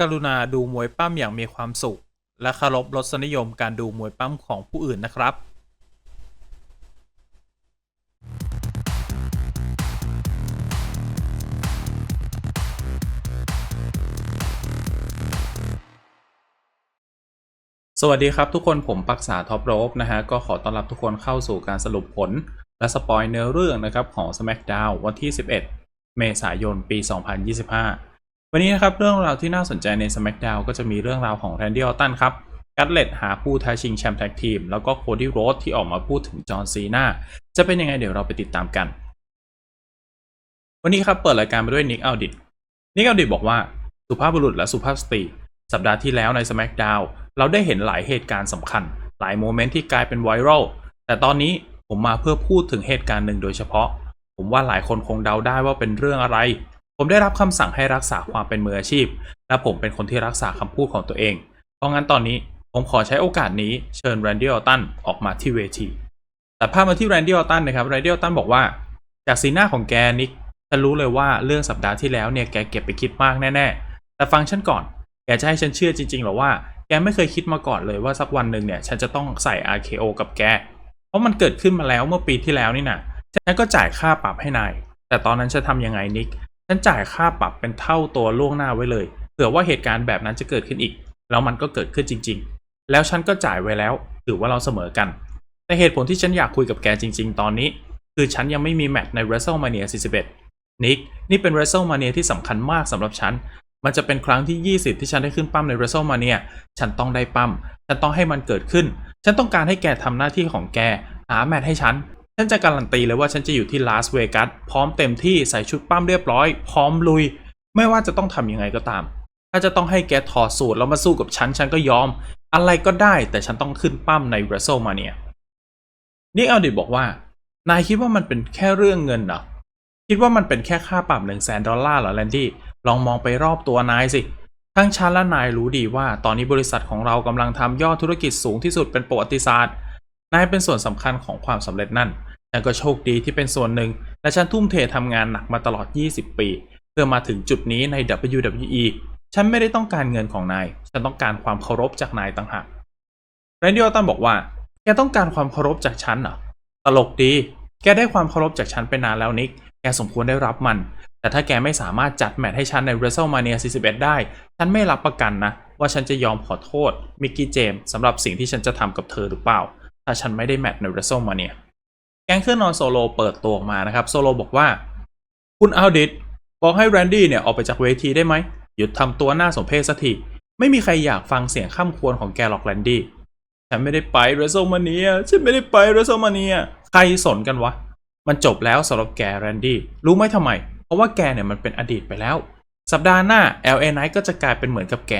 กรุณาดูมวยปั้มอย่างมีความสุข และเคารพรสนิยมการดูมวยปั้มของผู้อื่นนะครับสวัสดีครับทุกคนผมปักษาท็อปโรบนะฮะ ก็ขอต้อนรับทุกคนเข้าสู่การสรุปผล และสปอยเนื้อเรื่องนะครับของ SmackDown วันที่ 11 เมษายนปี 2025 วันนี้นะครับเรื่องราวที่น่าสนใจใน SmackDown ก็จะมีเรื่องราวของแรนดี้ออตตันครับกัตเลตหาผู้ท้าชิงแชมป์แท็กทีม แล้วก็โคดี้โรสที่ออกมาพูดถึงจอห์นซีนาจะเป็นยังไงเดี๋ยวเราไปติดตามกัน วันนี้ครับเปิดรายการไปด้วยนิกอัลดิตนิกอัลดิตบอกว่าสุภาพบุรุษและสุภาพสตรีสัปดาห์ที่แล้วใน SmackDown เราได้เห็นหลายเหตุการณ์สำคัญ หลายโมเมนต์ที่กลายเป็นไวรัลแต่ตอนนี้ผมมาเพื่อพูดถึงเหตุการณ์หนึ่งโดยเฉพาะ ผมว่าหลายคนคงเดาได้ว่าเป็นเรื่องอะไร ผมได้รับคำสั่งให้รักษาความเป็นมืออาชีพ และผมเป็นคนที่รักษาคำพูดของตัวเอง เพราะงั้นตอนนี้ผมขอใช้โอกาสนี้เชิญแรนดี้ออตตันออกมาที่เวที แต่ภาพมาที่แรนดี้ออตตันนะครับแรนดี้ออตตันบอกว่า จากสีหน้าของแกนิกฉันรู้เลยว่าเรื่องสัปดาห์ที่แล้วเนี่ยแกเก็บไปคิดมากแน่ๆ แต่ฟังฉันก่อน แกจะให้ฉันเชื่อจริงๆหรอว่า แกไม่เคยคิดมาก่อนเลยว่าสักวันหนึ่งเนี่ยฉันจะต้องใส่ RKO กับแก เพราะมันเกิดขึ้นมาแล้วเมื่อปีที่แล้วนี่นะฉันก็จ่ายค่าปรับให้นาย แต่ตอนนั้นฉันทำยังไงนิก ฉันจ่ายค่าปรับเป็นเท่าตัวล่วงหน้าไว้เลยเผื่อว่าเหตุการณ์แบบนั้นจะเกิดขึ้นอีก แล้วมันก็เกิดขึ้นจริง ๆ แล้วฉันก็จ่ายไว้แล้วถือว่าเราเสมอกัน แต่เหตุผลที่ฉันอยากคุยกับแกจริง ๆ ตอนนี้ คือฉันยังไม่มีแมตช์ใน WrestleMania 41นิกนี่เป็น WrestleMania ที่สำคัญมากสำหรับฉันมันจะเป็นครั้งที่ 20 ที่ฉันได้ขึ้นปั้มใน WrestleMania ฉันต้องได้ปั้ม ฉันต้องให้มันเกิดขึ้น ฉันต้องการให้แกทำหน้าที่ของแก หาแมตช์ให้ฉัน ฉันจะการันตีเลยว่าฉันจะอยู่ที่ลาสเวกัสพร้อมเต็มที่ใส่ชุดปั้มเรียบร้อย พร้อมลุย ไม่ว่าจะต้องทำยังไงก็ตาม ถ้าจะต้องให้แกถอดสูตรแล้วมาสู้กับฉัน ฉันก็ยอม อะไรก็ได้แต่ฉันต้องขึ้นปั้มใน WrestleMania นิกอัลดิบอกว่า นายคิดว่ามันเป็นแค่เรื่องเงินเหรอคิดว่ามันเป็นแค่ค่าปรับหนึ่งแสนดอลลาร์เหรอแลนดี้ลองมองไปรอบตัวนายสิทั้งฉันและนายรู้ดีว่า ตอนนี้บริษัทของเรากำลังทำยอดธุรกิจสูงที่สุดเป็นประวัติศาสตร์ นายเป็นส่วนสำคัญของความสำเร็จนั่น ฉันก็โชคดีที่เป็นส่วนหนึ่ง และฉันทุ่มเททำงานหนักมาตลอด 20 ปี เพื่อมาถึงจุดนี้ใน WWE ฉันไม่ได้ต้องการเงินของนาย ฉันต้องการความเคารพจากนายต่างหากแรนดี้ออตันบอกว่า แกต้องการความเคารพจากฉันเหรอ ตลกดี แกได้ความเคารพจากฉันไปนานแล้วนิก แกสมควรได้รับมัน แต่ถ้าแกไม่สามารถจัดแมตช์ให้ฉันใน WrestleMania 41 ได้ ฉันไม่รับประกันนะ ว่าฉันจะยอมขอโทษมิกกี้เจมส์สำหรับสิ่งที่ฉันจะทำกับเธอหรือเปล่า ถ้าฉันไม่ได้แมตช์ใน WrestleMania ก๊งเครื่องนอนโซโลเปิดตัวออกมานะครับโซโลบอกว่า คุณอัลดิตบอกให้แรนดี้เนี่ยออกไปจากเวทีได้ไหมหยุดทำตัวหน้าสมเพชสักทีไม่มีใครอยากฟังเสียงข้ามควรของแกหรอกแรนดี้ฉันไม่ได้ไป WrestleMania ฉันไม่ได้ไป WrestleMania ใครสนกันวะ มันจบแล้วสำหรับแกแรนดี้รู้ไหมทำไม เพราะว่าแกเนี่ยมันเป็นอดีตไปแล้ว สัปดาห์หน้า LA Knight ก็จะกลายเป็นเหมือนกับแก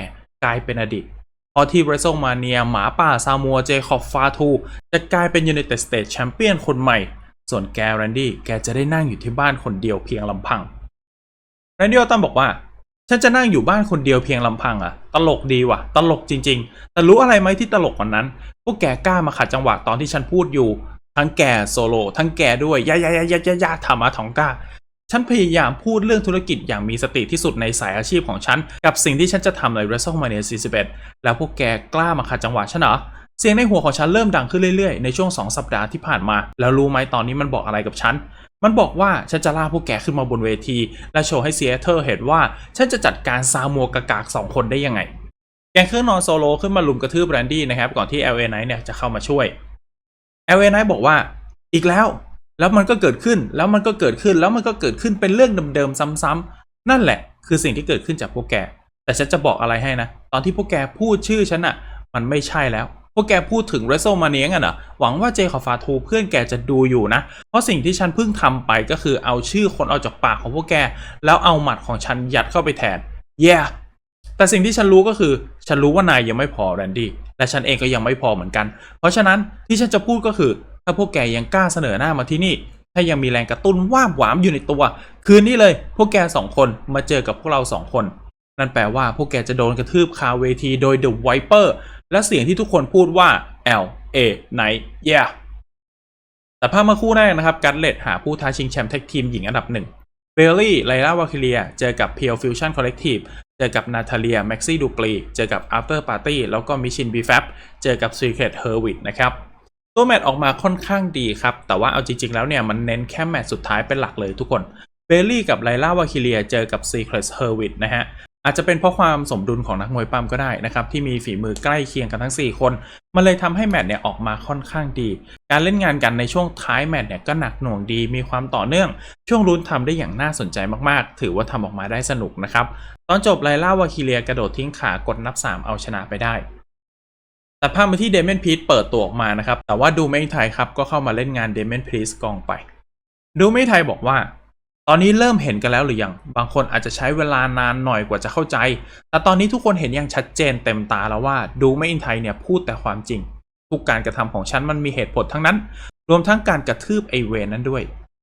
กลายเป็นอดีต พอที่ WrestleMania หมาป่าซามัวเจคอบฟาทูจะกลายเป็น United States Champion คนใหม่ ส่วนแกแรนดี้แกจะได้นั่งอยู่ที่บ้านคนเดียวเพียงลำพังแรนดี้ออตตันบอกว่า ฉันจะนั่งอยู่บ้านคนเดียวเพียงลำพังอะตลกดีว่ะ ตลกจริง ๆ แต่รู้อะไรไหมที่ตลกกว่านั้น พวกแกกล้ามาขัดจังหวะตอนที่ฉันพูดอยู่ ทั้งแกโซโลทั้งแกด้วยยายายายายายาธรรมะทองก้า ฉันพยายามพูดเรื่องธุรกิจอย่างมีสติที่สุดในสายอาชีพของฉัน กับสิ่งที่ฉันจะทำใน WrestleMania 41 แล้วพวกแกกล้ามาขัดจังหวะฉันเหรอเสียงในหัวของฉันเริ่มดังขึ้นเรื่อยๆ ในช่วง 2 สัปดาห์ที่ผ่านมา แล้วรู้ไหมตอนนี้มันบอกอะไรกับฉัน มันบอกว่าฉันจะล่าพวกแกขึ้นมาบนเวที และโชว์ให้เซียเธอร์เห็นว่า ฉันจะจัดการซามัวกากากสองคนได้ยังไง แกงเครื่องนอนโซโลขึ้นมาลุมกระทืบแรนดี้นะครับก่อนที่ LA Knight เนี่ยจะเข้ามาช่วย LA Knight บอกว่า อีกแล้ว แล้วมันก็เกิดขึ้นแล้วมันก็เกิดขึ้นแล้วมันก็เกิดขึ้นเป็นเรื่องเดิมๆซ้ำๆนั่นแหละ คือสิ่งที่เกิดขึ้นจากพวกแก แต่ฉันจะบอกอะไรให้นะ ตอนที่พวกแกพูดชื่อฉันอะมันไม่ใช่แล้ว พวกแกพูดถึง WrestleMania กันเหรอหวังว่าเจคอฟาทูเพื่อนแกจะดูอยู่นะ เพราะสิ่งที่ฉันเพิ่งทำไปก็คือเอาชื่อคนออกจากปากของพวกแก แล้วเอาหมัดของฉันยัดเข้าไปแทน yeah แต่สิ่งที่ฉันรู้ก็คือ ฉันรู้ว่านายยังไม่พอแรนดี้และฉันเองก็ยังไม่พอเหมือนกัน เพราะฉะนั้นที่ฉันจะพูดก็คือ ถ้าพวกแกยังกล้าเสนอหน้ามาที่นี่ ถ้ายังมีแรงกระตุ้นว่าบหวามอยู่ในตัว คืนนี้เลย พวกแกสองคนมาเจอกับพวกเราสองคน นั่นแปลว่าพวกแกจะโดนกระทืบคาเวทีโดย The Viper และเสียงที่ทุกคนพูดว่า L A Night yeah แต่ภาพเมื่อคู่แรกนะครับการเลตหาผู้ท้าชิงแชมป์แท็กทีมหญิงอันดับหนึ่งเบลลี่ไลล่าวาคิเลียเจอกับ p พียวฟิวชั่นคอลเลกทีฟเจอกับนาธาเลียแม็กซี่ดูกรีเจอกับ After Party แล้วก็มิชินบีแฟบเจอกับ Secret h e r w i t นะครับ ตัวแมตช์ออกมาค่อนข้างดีครับ แต่ว่าเอาจริง ๆ แล้วเนี่ยมันเน้นแค่แมตช์สุดท้ายเป็นหลักเลยทุกคนเบลลี่กับไลล่าวาคิเลียเจอกับ Secret h e r w i t นะฮะอาจจะเป็นเพราะความสมดุลของนักมวยปั้มก็ได้นะครับ ที่มีฝีมือใกล้เคียงกันทั้ง 4 คน มันเลยทำให้แมตช์เนี่ยออกมาค่อนข้างดี การเล่นงานกันในช่วงท้ายแมตช์เนี่ยก็หนักหน่วงดีมีความต่อเนื่อง ช่วงรุ้นทำได้อย่างน่าสนใจมากๆ ถือว่าทำออกมาได้สนุกนะครับ ตอนจบไลล่าวาคิเลียกระโดดทิ้งขากดนับ 3 เอาชนะไปได้ ตัดภาพมาที่เดเมนพีทเปิดตัวออกมานะครับ แต่ว่าดูไม่ไทยครับก็เข้ามาเล่นงานเดเมนพีทกองไป ดูไม่ไทยบอกว่า ตอนนี้เริ่มเห็นกันแล้วหรือยัง บางคนอาจจะใช้เวลานานหน่อยกว่าจะเข้าใจ แต่ตอนนี้ทุกคนเห็นอย่างชัดเจนเต็มตาแล้วว่าดูไม่อินไทยเนี่ยพูดแต่ความจริง ทุกการกระทำของฉันมันมีเหตุผลทั้งนั้น รวมทั้งการกระทืบไอเวนนั้นด้วย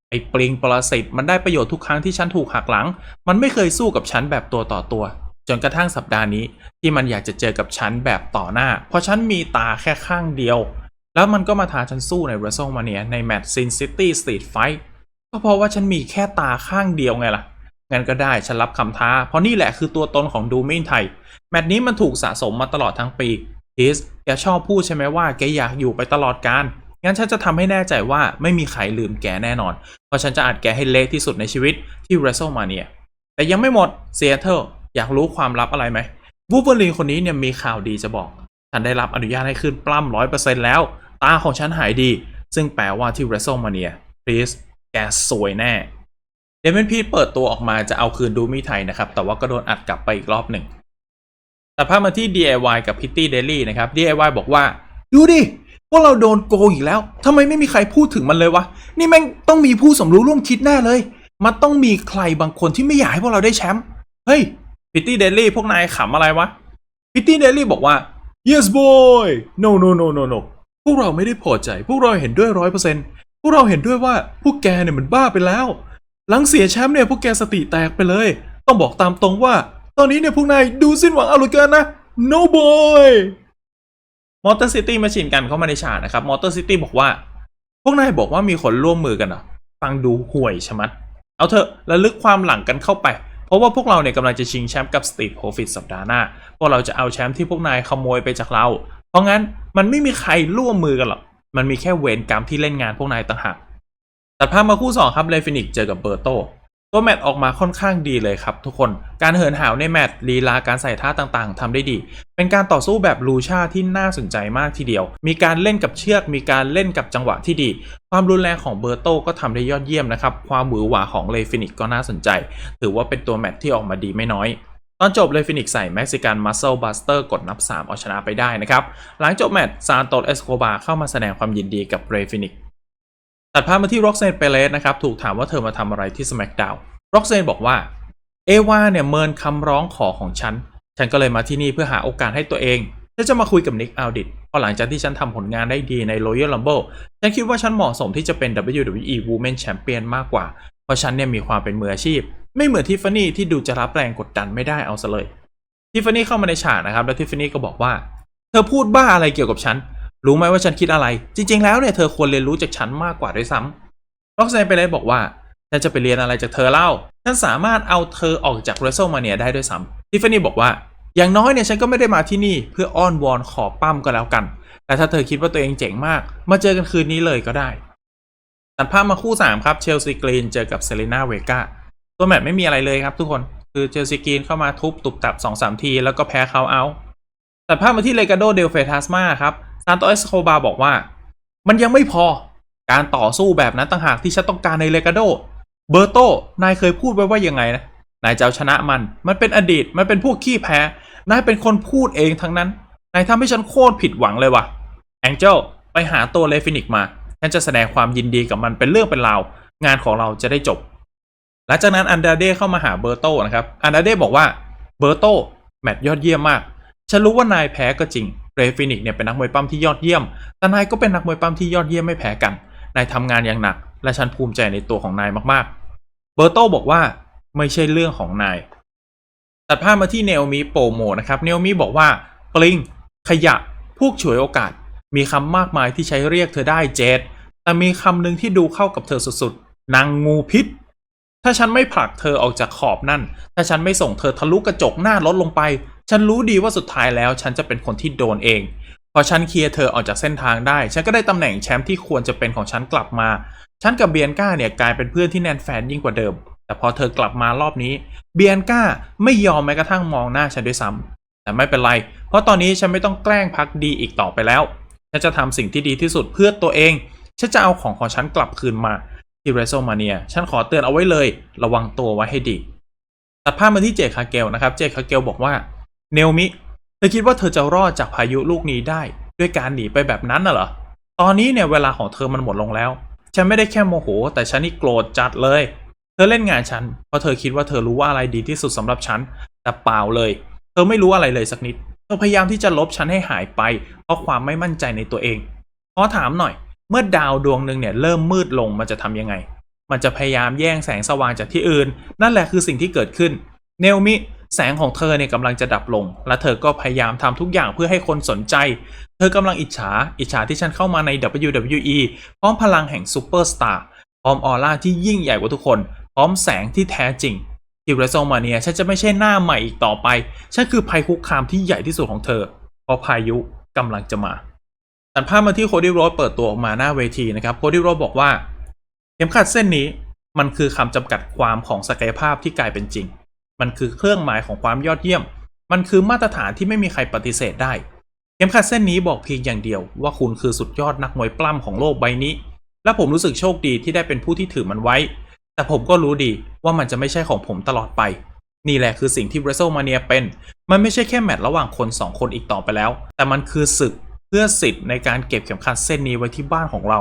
ไอปลิงปรสิตมันได้ประโยชน์ทุกครั้งที่ฉันถูกหักหลัง มันไม่เคยสู้กับฉันแบบตัวต่อตัว จนกระทั่งสัปดาห์นี้ที่มันอยากจะเจอกับฉันแบบต่อหน้า เพราะฉันมีตาแค่ข้างเดียว แล้วมันก็มาท้าฉันสู้ใน WrestleMania ในแมตช์ Sin City Street Fight ก็เพราะว่าฉันมีแค่ตาข้างเดียวไงล่ะ งั้นก็ได้ฉันรับคำท้า เพราะนี่แหละคือตัวตนของดูมินไทย แมตช์นี้มันถูกสะสมมาตลอดทั้งปีทิสแกชอบพูดใช่ไหมว่าแกอยากอยู่ไปตลอดกาลงั้นฉันจะทำให้แน่ใจว่าไม่มีใครลืมแกแน่นอน เพราะฉันจะอัดแกให้เละที่สุดในชีวิตที่ WrestleMania แต่ยังไม่หมดเซียเทล อยากรู้ความลับอะไรไหมวูเวอรีนคนนี้เนี่ยมีข่าวดีจะบอก ฉันได้รับอนุญาตให้ขึ้นปล้ำร้อยเปอร์เซ็นต์แล้ว ตาของฉันหายดี ซึ่งแปลว่าที่ WrestleMania พลีสแกสวยแน่ เดมอนพีทเปิดตัวออกมาจะเอาคืนดูมิไทยนะครับ แต่ว่าก็โดนอัดกลับไปอีกรอบหนึ่งแต่ภาพมาที่ DIY กับ Pitty Daily นะครับ DIY บอกว่า ดูดิพวกเราโดนโกงอีกแล้วทำไมไม่มีใครพูดถึงมันเลยวะ นี่แม่งต้องมีผู้สมรู้ร่วมคิดแน่เลย มันต้องมีใครบางคนที่ไม่อยากให้พวกเราได้แชมป์ เฮ้ย Pitty Daily พวกนายขำอะไรวะ Pitty Daily บอกว่า yes boy no no no no no พวกเราไม่ได้พอใจ พวกเราเห็นด้วยร้อยเปอร์เซ็นต์พวกเราเห็นด้วยว่าพวกแกเนี่ยมันบ้าไปแล้ว หลังเสียแชมป์เนี่ยพวกแกสติแตกไปเลย ต้องบอกตามตรงว่า ตอนนี้เนี่ยพวกนายดูสิ้นหวังเอาเหลือเกินนะ no boy มอเตอร์ซิตี้มาชินกันเข้ามาในฉากนะครับ มอเตอร์ซิตี้บอกว่า พวกนายบอกว่ามีคนร่วมมือกันเหรอ ฟังดูห่วยชะมัด เอาเถอะระลึกความหลังกันเข้าไป เพราะว่าพวกเราเนี่ยกำลังจะชิงแชมป์กับสตีฟโ o ฟิตสัปดาห์หน้า พวกเราจะเอาแชมป์ที่พวกนายขโมยไปจากเรา เพราะงั้นมันไม่มีใครร่วมมือกันหรอก มันมีแค่เวรกรรมที่เล่นงานพวกนายต่างหากตัดภาพมาคู่ 2 ครับเลฟินิกเจอกับเบอร์โต ตัวแมตช์ออกมาค่อนข้างดีเลยครับทุกคน การเหินหาวในแมตช์ลีลาการใส่ท่าต่างๆทำได้ดี เป็นการต่อสู้แบบลูชาที่น่าสนใจมากทีเดียว มีการเล่นกับเชือก มีการเล่นกับจังหวะที่ดี ความรุนแรงของเบอร์โตก็ทำได้ยอดเยี่ยมนะครับ ความหวือหวาของเลฟินิกก็น่าสนใจ ถือว่าเป็นตัวแมตช์ที่ออกมาดีไม่น้อย ตอนจบเลฟินิกใส่เม็กซิกันมัสเซลบัสเตอร์กดนับ 3 เอาชนะไปได้นะครับ หลังจบแมตช์ซานโตสเอสโคบาเข้ามาแสดงความยินดีกับเลฟินิก ตัดภาพมาที่ร็อกเซนเปเลสนะครับถูกถามว่าเธอมาทำอะไรที่ SmackDown ร็อกเซนบอกว่าเอวาเนี่ยเมินคำร้องขอของฉัน ฉันก็เลยมาที่นี่เพื่อหาโอกาสให้ตัวเองฉันจะมาคุยกับนิกอัลดิตพราะหลังจากที่ฉันทำผลงานได้ดีใน Royal Rumble ฉันคิดว่าฉันเหมาะสมที่จะเป็น WWE Women Champion มากกว่า เพราะฉันเนี่ยมีความเป็นมืออาชีพ ไม่เหมือนทิฟฟานี่ที่ดูจะรับแรงกดดันไม่ได้เอาซะเลยทิฟฟานี่เข้ามาในฉากนะครับ แล้วทิฟฟานี่ก็บอกว่า เธอพูดบ้าอะไรเกี่ยวกับฉัน รู้ไหมว่าฉันคิดอะไร จริง ๆ แล้วเนี่ยเธอควรเรียนรู้จากฉันมากกว่าด้วยซ้ำร็อกเซนไปเลยบอกว่าฉันจะไปเรียนอะไรจากเธอเล่า ฉันสามารถเอาเธอออกจาก WrestleMania ได้ด้วยซ้ำทิฟฟานี่บอกว่า อย่างน้อยเนี่ยฉันก็ไม่ได้มาที่นี่เพื่ออ้อนวอนขอปั้มก็แล้วกัน แต่ถ้าเธอคิดว่าตัวเองเจ๋งมาก มาเจอกันคืนนี้เลยก็ได้ ตัดภาพมาคู่ 3 ครับ เชลซีกรีนเจอกับเซเลนาเวกาตัวแมตช์ไม่มีอะไรเลยครับทุกคน คือเชลซีกรีนเข้ามาทุบตุบตับ2-3ทีแล้วก็แพ้เขาเอา ตัดภาพมาที่เลกาโดเดลเฟทัสมาครับซานโตเอสโคบาบอกว่า มันยังไม่พอการต่อสู้แบบนั้นต่างหากที่ฉันต้องการในเลกาโด เบอร์โต นายเคยพูดไว้ว่ายังไงนะ นายจะเอาชนะมัน มันเป็นอดีต มันเป็นพวกขี้แพ้ นายเป็นคนพูดเองทั้งนั้น นายทำให้ฉันโคตรผิดหวังเลยว่ะ แองเจลไปหาตัวเลฟินิกมา ฉันจะแสดงความยินดีกับมันเป็นเรื่องเป็นราว งานของเราจะได้จบ หลังจากนั้นอันดาเดเข้ามาหาเบอร์โตนะครับ อันดาเดบอกว่า เบอร์โต แมตช์ยอดเยี่ยมมาก ฉันรู้ว่านายแพ้ก็จริง เรฟินิกเนี่ยเป็นนักมวยปั้มที่ยอดเยี่ยม แต่นายก็เป็นนักมวยปั้มที่ยอดเยี่ยมไม่แพ้กัน นายทำงานอย่างหนัก และฉันภูมิใจในตัวของนายมากๆ เบอร์โตบอกว่าไม่ใช่เรื่องของนาย ตัดภาพมาที่เนลมีโปรโมนะครับเนลมีบอกว่าปลิง ขยะ พวกฉวยโอกาส มีคำมากมายที่ใช้เรียกเธอได้เจดแต่มีคำหนึ่งที่ดูเข้ากับเธอสุดๆ นางงูพิษ ถ้าฉันไม่ผลักเธอออกจากขอบนั่น ถ้าฉันไม่ส่งเธอทะลุกระจกหน้ารถลงไป ฉันรู้ดีว่าสุดท้ายแล้วฉันจะเป็นคนที่โดนเอง พอฉันเคลียร์เธอออกจากเส้นทางได้ ฉันก็ได้ตำแหน่งแชมป์ที่ควรจะเป็นของฉันกลับมา ฉันกับเบียนก้าเนี่ยกลายเป็นเพื่อนที่แนนแฟนยิ่งกว่าเดิม แต่พอเธอกลับมารอบนี้ เบียนก้าไม่ยอมแม้กระทั่งมองหน้าฉันด้วยซ้ำแต่ไม่เป็นไร เพราะตอนนี้ฉันไม่ต้องแกล้งพักดีอีกต่อไปแล้ว ฉันจะทำสิ่งที่ดีที่สุดเพื่อตัวเอง ฉันจะเอาของของฉันกลับคืนมาที่เรโซมาเนียฉันขอเตือนเอาไว้เลย ระวังตัวไว้ให้ดี ตัดภาพมาที่เจคาเกลนะครับ เจคาเกลบอกว่า เนลมิ เธอคิดว่าเธอจะรอดจากพายุลูกนี้ได้ ด้วยการหนีไปแบบนั้นน่ะเหรอ ตอนนี้เนี่ยเวลาของเธอมันหมดลงแล้ว ฉันไม่ได้แค่โมโห แต่ฉันนี่โกรธจัดเลย เธอเล่นงานฉัน เพราะเธอคิดว่าเธอรู้ว่าอะไรดีที่สุดสำหรับฉัน แต่เปล่าเลย เธอไม่รู้อะไรเลยสักนิด เธอพยายามที่จะลบฉันให้หายไป เพราะความไม่มั่นใจในตัวเอง ขอถามหน่อย เมื่อดาวดวงหนึ่งเนี่ยเริ่มมืดลงมันจะทำยังไง มันจะพยายามแย่งแสงสว่างจากที่อื่น นั่นแหละคือสิ่งที่เกิดขึ้น เนลมิ แสงของเธอเนี่ยกำลังจะดับลง และเธอก็พยายามทำทุกอย่างเพื่อให้คนสนใจ เธอกำลังอิจฉา อิจฉาที่ฉันเข้ามาใน WWE พร้อมพลังแห่งซูเปอร์สตาร์ พร้อมออร่าที่ยิ่งใหญ่กว่าทุกคน พร้อมแสงที่แท้จริงที่เรโซมาเนียฉันจะไม่ใช่หน้าใหม่อีกต่อไป ฉันคือภัยคุกคามที่ใหญ่ที่สุดของเธอ เพราะพายุกำลังจะมาตัดภาพมาที่โคดี้โรดเปิดตัวออกมาหน้าเวทีนะครับ โคดี้โรดบอกว่า เข็มขัดเส้นนี้มันคือคำจำกัดความของศักยภาพที่กลายเป็นจริง มันคือเครื่องหมายของความยอดเยี่ยม มันคือมาตรฐานที่ไม่มีใครปฏิเสธได้ เข็มขัดเส้นนี้บอกเพียงอย่างเดียวว่าคุณคือสุดยอดนักมวยปล้ำของโลกใบนี้ และผมรู้สึกโชคดีที่ได้เป็นผู้ที่ถือมันไว้ แต่ผมก็รู้ดีว่ามันจะไม่ใช่ของผมตลอดไป นี่แหละคือสิ่งที่ WrestleMania เป็น มันไม่ใช่แค่แมตช์ระหว่างคนสองคนอีกต่อไปแล้ว แต่มันคือศึกเพื่อสิทธิ์ในการเก็บเข็มขัดเส้นนี้ไว้ที่บ้านของเรา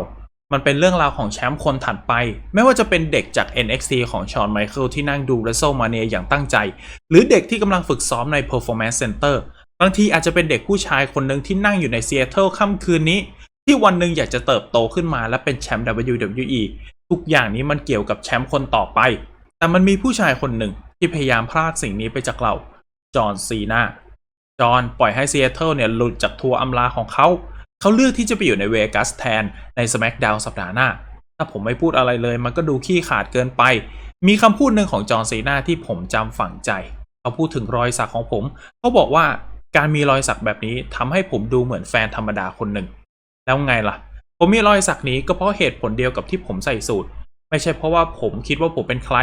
มันเป็นเรื่องราวของแชมป์คนถัดไป ไม่ว่าจะเป็นเด็กจาก NXT ของชอนไมเคิลที่นั่งดู WrestleMania อย่างตั้งใจ หรือเด็กที่กำลังฝึกซ้อมใน Performance Center บางทีอาจจะเป็นเด็กผู้ชายคนหนึ่งที่นั่งอยู่ในซีแอตเทิลค่ำคืนนี้ ที่วันหนึ่งอยากจะเติบโตขึ้นมาและเป็นแชมป์ WWE ทุกอย่างนี้มันเกี่ยวกับแชมป์คนต่อไป แต่มันมีผู้ชายคนหนึ่งที่พยายามพลากสิ่งนี้ไปจากเรา จอห์นซีนาจอห์นปล่อยให้ซีแอตเทิลเนี่ยหลุดจากทัวร์อำลาของเขา เขาเลือกที่จะไปอยู่ในเวกัสแทนใน SmackDown สัปดาห์หน้า ถ้าผมไม่พูดอะไรเลย มันก็ดูขี้ขาดเกินไป มีคำพูดหนึ่งของจอห์นซีนาที่ผมจำฝังใจ เขาพูดถึงรอยสักของผม เขาบอกว่าการมีรอยสักแบบนี้ทำให้ผมดูเหมือนแฟนธรรมดาคนหนึ่ง แล้วไงล่ะ ผมมีรอยสักนี้ก็เพราะเหตุผลเดียวกับที่ผมใส่สูตร ไม่ใช่เพราะว่าผมคิดว่าผมเป็นใคร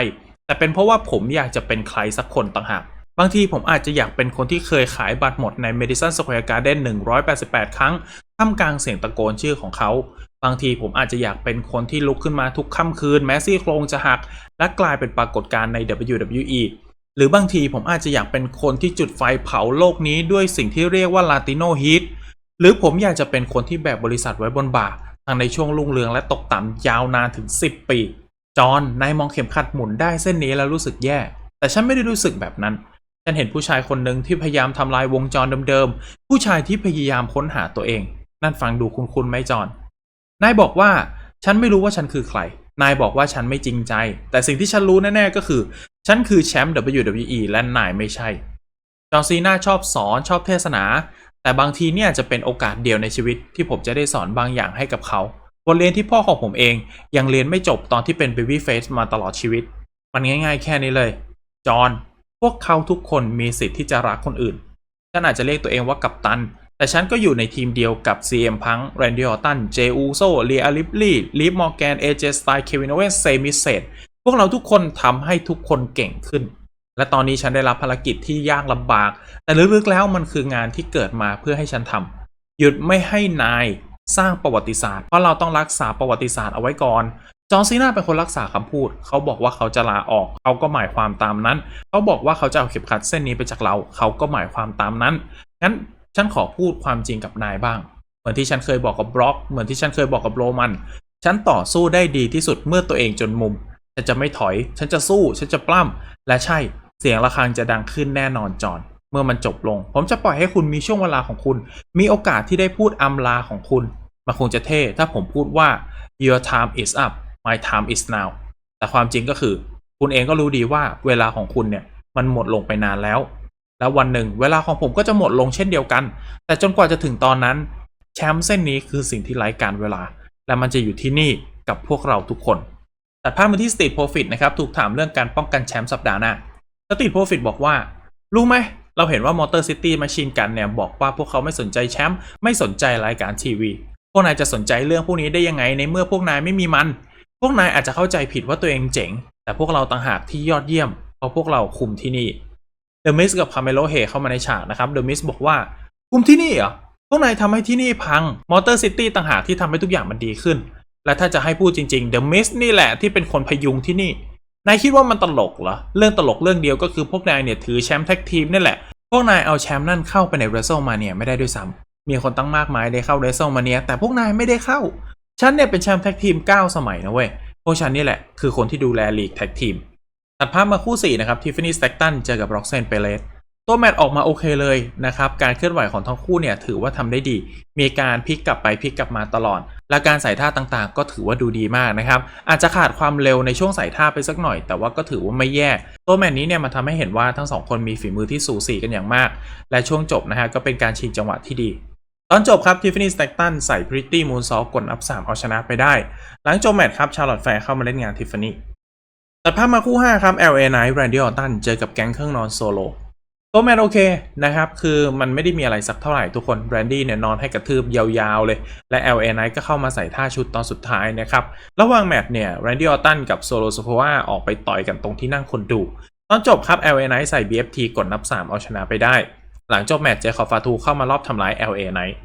แต่เป็นเพราะว่าผมอยากจะเป็นใครสักคนต่างหาก บางทีผมอาจจะอยากเป็นคนที่เคยขายบัตรหมดใน Madison Square Garden 188 ครั้งท่ามกลางเสียงตะโกนชื่อของเขา บางทีผมอาจจะอยากเป็นคนที่ลุกขึ้นมาทุกค่ำคืน แม้ซี่โครงจะหัก และกลายเป็นปรากฏการณ์ใน WWE หรือบางทีผมอาจจะอยากเป็นคนที่จุดไฟเผาโลกนี้ด้วยสิ่งที่เรียกว่า Latino Heat หรือผมอยากจะเป็นคนที่แบกบริษัทไว้บนบ่าทั้งในช่วงรุ่งเรืองและตกต่ำยาวนานถึง 10 ปี จอห์นนายมองเข็มขัดหมุนได้เส้นนี้แล้วรู้สึกแย่ แต่ฉันไม่ได้รู้สึกแบบนั้น ฉันเห็นผู้ชายคนหนึ่งที่พยายามทำลายวงจรเดิมๆ ผู้ชายที่พยายามค้นหาตัวเอง นั่นฟังดูคุ้นๆไหมจอน นายบอกว่าฉันไม่รู้ว่าฉันคือใคร นายบอกว่าฉันไม่จริงใจ แต่สิ่งที่ฉันรู้แน่ๆก็คือ ฉันคือแชมป์ WWE และนายไม่ใช่ จอนซีน่าชอบสอนชอบเทศนา แต่บางทีเนี่ยจะเป็นโอกาสเดียวในชีวิตที่ผมจะได้สอนบางอย่างให้กับเขา บทเรียนที่พ่อของผมเองยังเรียนไม่จบตอนที่เป็น Baby Face มาตลอดชีวิต มันง่าย ๆ แค่นี้เลย จอห์น วกเขาทุกคนมีสิทธิ์ที่จะรักคนอื่น ฉันอาจจะเรียกตัวเองว่ากัปตัน แต่ฉันก็อยู่ในทีมเดียวกับ CM Punk Randy Orton Jey Uso Rhea Ripley Liv Morgan AJ Styles Kevin Owens Sami Zayn พวกเราทุกคนทำให้ทุกคนเก่งขึ้น และตอนนี้ฉันได้รับภารกิจที่ยากลำบาก แต่ลึกๆแล้วมันคืองานที่เกิดมาเพื่อให้ฉันทำหยุดไม่ให้นายสร้างประวัติศาสตร์ เพราะเราต้องรักษาประวัติศาสตร์เอาไว้ก่อน จอห์ซีนาเป็นคนรักษาคำพูด เขาบอกว่าเขาจะลาออก เขาก็หมายความตามนั้น เขาบอกว่าเขาจะเอาเข็มขัดเส้นนี้ไปจากเรา เขาก็หมายความตามนั้น งั้นฉันขอพูดความจริงกับนายบ้าง เหมือนที่ฉันเคยบอกกับบล็อก เหมือนที่ฉันเคยบอกกับโรมัน ฉันต่อสู้ได้ดีที่สุดเมื่อตัวเองจนมุม ฉันจะไม่ถอย ฉันจะสู้ ฉันจะปล้ำ และใช่ เสียงะระฆังจะดังขึ้นแน่นอนจอนเมื่อมันจบลง ผมจะปล่อยให้คุณมีช่วงเวลาของคุณ มีโอกาสที่ได้พูดอำลาของคุณ มันคงจะเท่ถ้าผมพูดว่า your time is up my time is now แต่ความจริงก็คือ คุณเองก็รู้ดีว่าเวลาของคุณเนี่ยมันหมดลงไปนานแล้ว แล้ววันหนึ่งเวลาของผมก็จะหมดลงเช่นเดียวกัน แต่จนกว่าจะถึงตอนนั้น แชมป์เส้นนี้คือสิ่งที่ไร้การเวลา และมันจะอยู่ที่นี่กับพวกเราทุกคนตัดภาพมาที่ Street Profit นะครับ ถูกถามเรื่องการป้องกันแชมป์สัปดาห์หน้า Street Profit บอกว่า รู้ไหม เราเห็นว่า Motor City Machine Gun เนี่ย บอกว่าพวกเขาไม่สนใจแชมป์ไม่สนใจรายการทีวี พวกนายจะสนใจเรื่องพวกนี้ได้ยังไงในเมื่อพวกนายไม่มีมัน พวกนายอาจจะเข้าใจผิดว่าตัวเองเจ๋ง แต่พวกเราต่างหากที่ยอดเยี่ยม เพราะพวกเราคุมที่นี่เดอะมิสกับคาเมโลเฮเข้ามาในฉากนะครับเดอะมิสบอกว่าคุมที่นี่เหรอพวกนายทำให้ที่นี่พังมอเตอร์ซิตี้ต่างหากที่ทำให้ทุกอย่างมันดีขึ้น และถ้าจะให้พูดจริงๆเดอะมิสนี่แหละที่เป็นคนพยุงที่นี่นายคิดว่ามันตลกเหรอเรื่องตลกเรื่องเดียวก็คือพวกนายเนี่ยถือแชมป์แท็กทีมนี่แหละพวกนายเอาแชมป์นั่นเข้าไปในเรซ l มาเนี่ยไม่ได้ด้วยซ้ำมีคนตั้งมากมายได้เข้าเรซ l มาเนียแต่พวกนายไม่ได้เข้า ฉันเนี่ยเป็นแชมป์แท็กทีม 9 สมัยนะเว้ย พวกฉันนี่แหละคือคนที่ดูแลลีกแท็กทีม ตัดภาพมาคู่ 4 นะครับทิฟฟานี่สแต็กตันเจอกับร็อกเซนเปเลสตัวแมตช์ออกมาโอเคเลยนะครับ การเคลื่อนไหวของทั้งคู่เนี่ยถือว่าทำได้ดี มีการพลิกกลับไปพลิกกลับมาตลอด และการใส่ท่าต่างๆ ก็ถือว่าดูดีมากนะครับ อาจจะขาดความเร็วในช่วงใส่ท่าไปสักหน่อย แต่ว่าก็ถือว่าไม่แย่ ตัวแมตช์นี้เนี่ยมันทำให้เห็นว่าทั้งสองคนมีฝีมือที่สูสีกันอย่างมาก และช่วงจบนะฮะก็เป็นการชิงจังหวะที่ดี อนจบครับทิฟฟานี่สแต็กตันใส่พริตตี้มูนซอลกดอัพ3เอาชนะไปได้ หลังจบแมตช์ครับชาร์ลอตแฟร์เข้ามาเล่นงานทิฟฟานี่ตัดภาพมาคู่ 5 ครับ LA Knight Randy Orton เจอกับแก๊งเครื่องนอนโซโลตัวแมนโอเคนะครับ คือมันไม่ได้มีอะไรสักเท่าไหร่ทุกคนแรนดี้เนี่ยนอนให้กระทืบยาวๆเลย และ LA Knight ก็เข้ามาใส่ท่าชุดตอนสุดท้ายนะครับ ระหว่างแมตช์เนี่ยแรนดี้ออตตันกับโซโลโซโควาออกไปต่อยกันตรงที่นั่งคนดู ตอนจบครับ LA Knight ใส่ BFT กดนับ 3 เอาชนะไปได้ หลังจบแมตช์เจคอบฟาทูเข้ามารอบทำร้าย LA Knight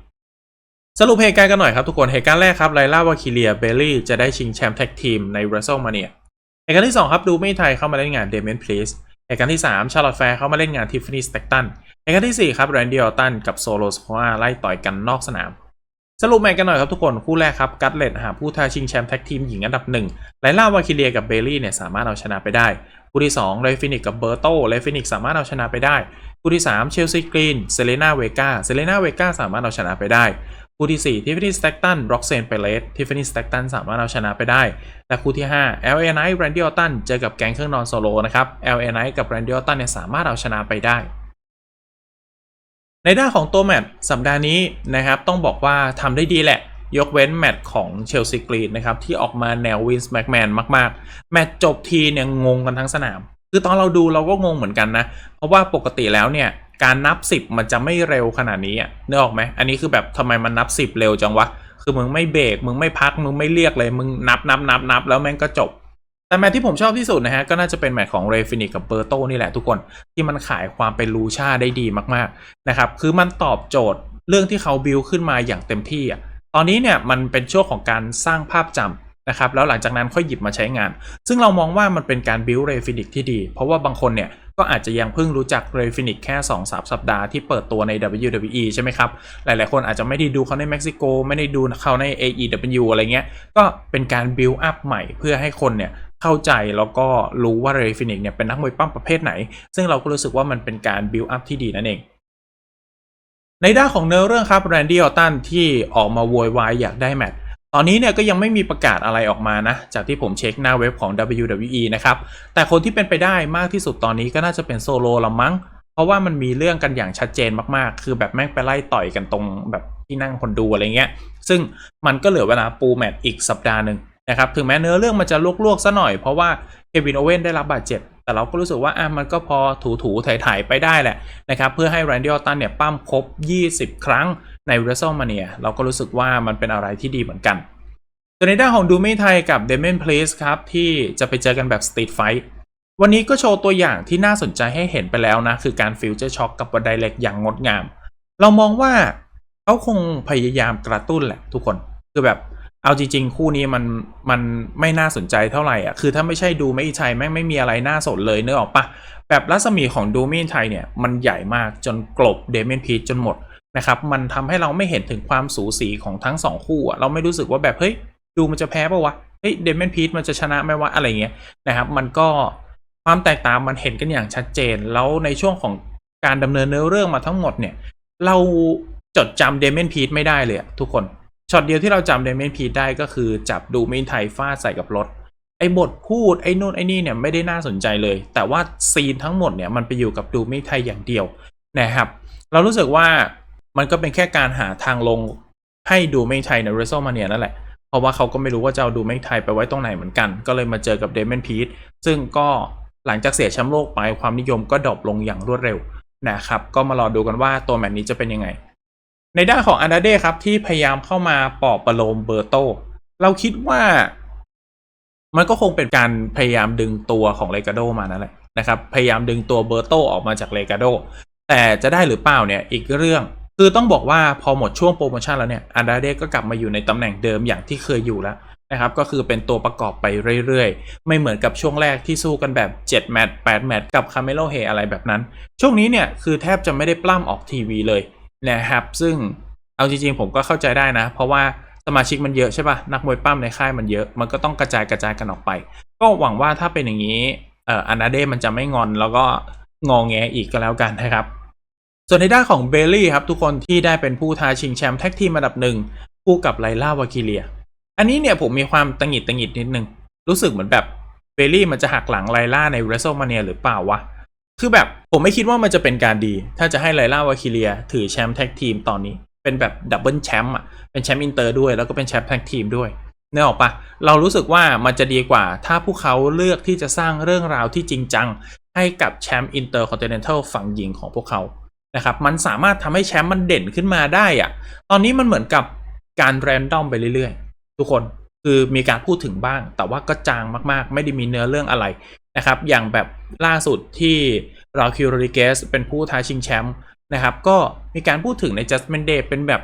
สรุปเหตุการณ์กันหน่อยครับทุกคน เหตุการณ์แรกครับไลล่าวาคิเลียเบลลี่จะได้ชิงแชมป์แท็กทีมใน WrestleMania เหตุการณ์ที่ 2 ครับดูไม่ไทยเข้ามาเล่นงานเดเมนพลีสเหตุการณ์ที่ 3 ชาร์ลอตแฟร์เข้ามาเล่นงานทิฟฟานี่สแต็กตันเหตุการณ์ที่ 4 ครับแรนดี้ออตตันกับโซโลสโควาไล่ต่อยกันนอกสนาม สรุปแมตช์กันหน่อยครับทุกคนคู่แรกครับกัตเลตหาผู้ท้าชิงแชมป์แท็กทีมหญิงอันดับหนึ่งไลล่าวาคิเลียกับเบลลี่เนี่ยสามารถเอาชนะไปได้คู่ที่2เลฟินิกกับเบอร์โตเลฟินิกสามารถเอาชนะไปได้ คู่ที่ 3 เชลซีกรีนเซเลนาเวกาเซเลนาเวกาสามารถเอาชนะไปได้ คู่ที่ 4 ทิฟฟานี่สแต็กตันร็อกเซนเปเลสทิฟฟานี่สแต็กตันสามารถเอาชนะไปได้ และคู่ที่ 5 LA Knight Randy Orton เจอกับแก๊งเครื่องนอนโซโลนะครับ LA Knight กับ Randy Orton เนี่ยสามารถเอาชนะไปได้ในด้านของตัวแมตช์สัปดาห์นี้นะครับต้องบอกว่าทำได้ดีแหละ ยกเว้นแมตช์ของเชลซีกรีนนะครับที่ออกมาแนววินส์แม็กแมนมาก ๆ แมตช์จบทีเนี่ยงงกันทั้งสนาม คือตอนเราดูเราก็งงเหมือนกันนะ เพราะว่าปกติแล้วเนี่ยการนับ 10 มันจะไม่เร็วขนาดนี้อะนึกออกไหมอันนี้คือแบบทำไมมันนับ 10 เร็วจังวะ คือมึงไม่เบรกมึงไม่พักมึงไม่เรียกเลยมึงนับนับนับนับแล้วแม่งก็จบ แต่แมตช์ที่ผมชอบที่สุดนะฮะก็น่าจะเป็นแมตช์ของเรฟินิกกับเบอร์โตนี่แหละทุกคนที่มันขายความเป็นลูชาได้ดีมากๆนะครับคือมันตอบโจทย์เรื่องที่เขาบิวขึ้นมาอย่างเต็มที่อะตอนนี้เนี่ยมันเป็นช่วงของการสร้างภาพจำ นะครับแล้วหลังจากนั้นค่อยหยิบมาใช้งาน ซึ่งเรามองว่ามันเป็นการบิวเรฟินิกที่ดี เพราะว่าบางคนเนี่ยก็อาจจะยังเพิ่งรู้จักเรฟินิกแค่2-3สัปดาห์ที่เปิดตัวใน WWE ใช่ไหมครับ หลายๆ คนอาจจะไม่ได้ดูเขาในเม็กซิโก ไม่ได้ดูเขาใน AEW อะไรเงี้ย ก็เป็นการบิวอัพใหม่เพื่อให้คนเนี่ยเข้าใจแล้วก็รู้ว่าเรฟินิกเนี่ยเป็นนักมวยปั้มประเภทไหน ซึ่งเราก็รู้สึกว่ามันเป็นการบิวอัพที่ดีนั่นเองในด้านของเนื้อเรื่องครับแรนดี้ออตตันที่ออกมาโวยวายอยากได้แมตช์ ตอนนี้เนี่ยก็ยังไม่มีประกาศอะไรออกมานะ จากที่ผมเช็คหน้าเว็บของ WWE นะครับ แต่คนที่เป็นไปได้มากที่สุดตอนนี้ก็น่าจะเป็นโซโลละมั้ง เพราะว่ามันมีเรื่องกันอย่างชัดเจนมากๆ คือแบบแม่งไปไล่ต่อยกันตรงแบบที่นั่งคนดูอะไรเงี้ย ซึ่งมันก็เหลือเวลาปูแมตช์อีกสัปดาห์หนึ่งนะครับ ถึงแม้เนื้อเรื่องมันจะลวกๆซะหน่อย เพราะว่าเควินโอเว่นได้รับบาดเจ็บ แต่เราก็รู้สึกว่าอะมันก็พอถูๆถ่ายๆไปได้แหละนะครับ เพื่อให้แรนดี้ออตตันเนี่ยปั้มครบ 20 ครั้ง ใน WrestleMania เราก็รู้สึกว่ามันเป็นอะไรที่ดีเหมือนกันส่วนในด้านของดูไม่ไทยกับเด m ม n นเพลสครับ ที่จะไปเจอกันแบบสตรีทไฟท์วันนี้ก็โชว์ตัวอย่างที่น่าสนใจให้เห็นไปแล้วนะ คือการฟิวเจอร์ช็อคกับบันไดเหล็กอย่างงดงาม เรามองว่าเขาคงพยายามกระตุ้นแหละทุกคน คือแบบเอาจริง ๆ คู่นี้มันมันไม่น่าสนใจเท่าไหร่อะคือถ้าไม่ใช่ดูไม่ไทยแม่งไม่มีอะไรน่าสนเลยเนื้อออกปะแบบรัศมีของดูไม่ไทยเนี่ยมันใหญ่มากจนกลบเดเมนพีจนหมด นะครับมันทำให้เราไม่เห็นถึงความสูสีของทั้งสองคู่เราไม่รู้สึกว่าแบบเฮ้ยดูมันจะแพ้ปะวะเฮ้ยเดม n นพีทมันจะชนะไหมวะอะไรเงี้ยนะครับมันก็ความแตกต่างมันเห็นกันอย่างชัดเจน แล้วในช่วงของการดำเนินเนื้อเรื่องมาทั้งหมดเนี่ยเราจดจำเดม n นพีทไม่ได้เลยทุกคนช็อตเดียวที่เราจำเดม n นพีทได้ก็คือจับดูมินไทยฟาดใส่กับรถไอ้บทพูดไอ้นู่นไอ้นี่เนี่ยไม่ได้น่าสนใจเลย แต่ว่าซีนทั้งหมดเนี่ยมันไปอยู่กับดูมินไทยอย่างเดียวนะครับ เรารู้สึกว่า มันก็เป็นแค่การหาทางลงให้ดูไมินไทยในเรซ l ลมาเนียนั่นแหละ เพราะว่าเขาก็ไม่รู้ว่าจะเอาดูแม็กไทยไปไว้ตรงไหนเหมือนกัน ก็เลยมาเจอกับเดมนพีทซึ่งก็หลังจากเสียแชมป์โลกไปความนิยมก็ดรอปลงอย่างรวดเร็วนะครับ ก็มารอดูกันว่าตัวแมตช์นี้จะเป็นยังไง ในด้านของอันดาเดครับที่พยายามเข้ามาปอบประโลมเบอร์โต เราคิดว่า มันก็คงเป็นการพยายามดึงตัวของเลกาโดมานั่นแหละนะครับ พยายามดึงตัวเบอร์โตออกมาจากเลกาโด แต่จะได้หรือเปล่าเนี่ยอีกเรื่อง คือต้องบอกว่าพอหมดช่วงโปรโมชั่นแล้วเนี่ยอันดาเดก็กลับมาอยู่ในตำแหน่งเดิมอย่างที่เคยอยู่แล้วนะครับก็คือเป็นตัวประกอบไปเรื่อยๆ ไม่เหมือนกับช่วงแรกที่สู้กันแบบ 7 แมตช์8แมตช์กับคาเมโลเฮอะไรแบบนั้น ช่วงนี้เนี่ยคือแทบจะไม่ได้ปล้ำออกทีวีเลยนะครับซึ่งเอาจริงๆ ผมก็เข้าใจได้นะ เพราะว่าสมาชิกมันเยอะใช่ปะนักมวยปล้ำในค่ายมันเยอะ มันก็ต้องกระจายกระจายกันออกไป ก็หวังว่าถ้าเป็นอย่างนี้เอ่ออนดาเดมันจะไม่งอนแล้วก็งองแงอีกก็แล้วกันนะครับ ส่วนในด้านของเบลลี่ครับทุกคนที่ได้เป็นผู้ท้าชิงแชมป์แท็กทีมอันดับหนึ่งคู่กับไลล่าวาคิเลีย อันนี้เนี่ยผมมีความตังหิดตังหิดนิดนึง รู้สึกเหมือนแบบเบลลี่มันจะหักหลังไลล่าในเรสโซมาเนียหรือเปล่าวะ คือแบบผมไม่คิดว่ามันจะเป็นการดี ถ้าจะให้ไลล่าวาคิเลียถือแชมป์แท็กทีมตอนนี้ เป็นแบบดับเบิลแชมป์อะ เป็นแชมป์อินเตอร์ด้วยแล้วก็เป็นแชมป์แท็กทีมด้วยเนึกออกปะเรารู้สึกว่ามันจะดีกว่า ถ้าพวกเขาเลือกที่จะสร้างเรื่องราวที่จริงจัง ให้กับแชมป์อินเตอร์คอนติเนนทัลฝั่งหญิงของพวกเขา นะครับมันสามารถทำให้แชมป์มันเด่นขึ้นมาได้อะตอนนี้มันเหมือนกับการแรนดอมไปเรื่อยๆ ทุกคนคือมีการพูดถึงบ้าง แต่ว่าก็จางมากๆ ไม่ได้มีเนื้อเรื่องอะไรนะครับ อย่างแบบล่าสุดที่ราคิวโรดิเกสเป็นผู้ท้าชิงแชมป์นะครับ ก็มีการพูดถึงใน Judgment Day เป็นแบบ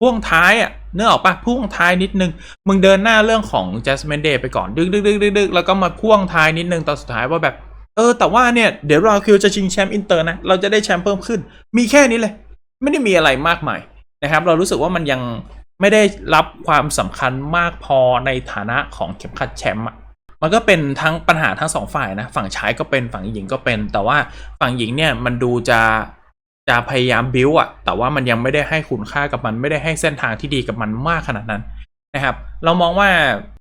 พ่วงท้ายอะเนื้อออกปะพ่วงท้ายนิดนึง มึงเดินหน้าเรื่องของ Judgment Day ไปก่อน ดึกดึกดึกดึกดึกแล้วก็มาพ่วงท้ายนิดนึงตอนสุดท้ายว่าแบบ เออแต่ว่าเนี่ยเดี๋ยวเราคิวจะชิงแชมป์อินเตอร์นะ เราจะได้แชมป์เพิ่มขึ้น มีแค่นี้เลย ไม่ได้มีอะไรมากมายนะครับ เรารู้สึกว่ามันยังไม่ได้รับความสำคัญมากพอในฐานะของเข็มขัดแชมป์มันก็เป็นทั้งปัญหาทั้งสองฝ่ายนะ ฝั่งชายก็เป็นฝั่งหญิงก็เป็น แต่ว่าฝั่งหญิงเนี่ยมันดูจะจะพยายามบิวอะแต่ว่ามันยังไม่ได้ให้คุณค่ากับมัน ไม่ได้ให้เส้นทางที่ดีกับมันมากขนาดนั้นนะครับ เรามองว่า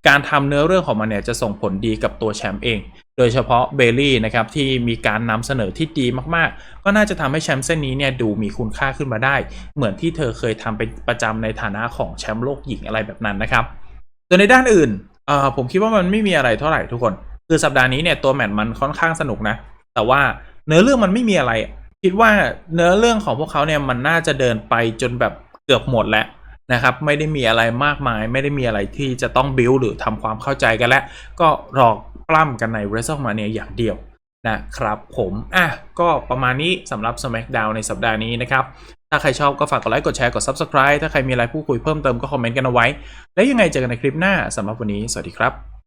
การทำเนื้อเรื่องของมันเนี่ยจะส่งผลดีกับตัวแชมป์เอง โดยเฉพาะเบลลี่นะครับที่มีการนำเสนอที่ดีมากๆ ก็น่าจะทำให้แชมป์เส้นนี้เนี่ยดูมีคุณค่าขึ้นมาได้ เหมือนที่เธอเคยทำเป็นประจำในฐานะของแชมป์โลกหญิงอะไรแบบนั้นนะครับส่วนในด้านอื่นผมคิดว่ามันไม่มีอะไรเท่าไหร่ทุกคน คือสัปดาห์นี้เนี่ยตัวแมตช์มันค่อนข้างสนุกนะ แต่ว่าเนื้อเรื่องมันไม่มีอะไร คิดว่าเนื้อเรื่องของพวกเขาเนี่ยมันน่าจะเดินไปจนแบบเกือบหมดแล้ว นะครับไม่ได้มีอะไรมากมาย ไม่ได้มีอะไรที่จะต้องบิลหรือทำความเข้าใจกันแล้ว ก็รอปล้ำกันใน w r e s t l e m a n i a อย่างเดียวนะครับผมอะก็ประมาณนี้สำหรับ SmackDown ในสัปดาห์นี้นะครับ ถ้าใครชอบก็ฝากกดไลค์กดแชร์กด Subscribe ถ้าใครมีอะไรพูดคุยเพิ่มเติมก็คอมเมนต์กันเอาไว้ แล้วยังไงเจอกันในคลิปหน้าสำหรับวันนี้ สวัสดีครับ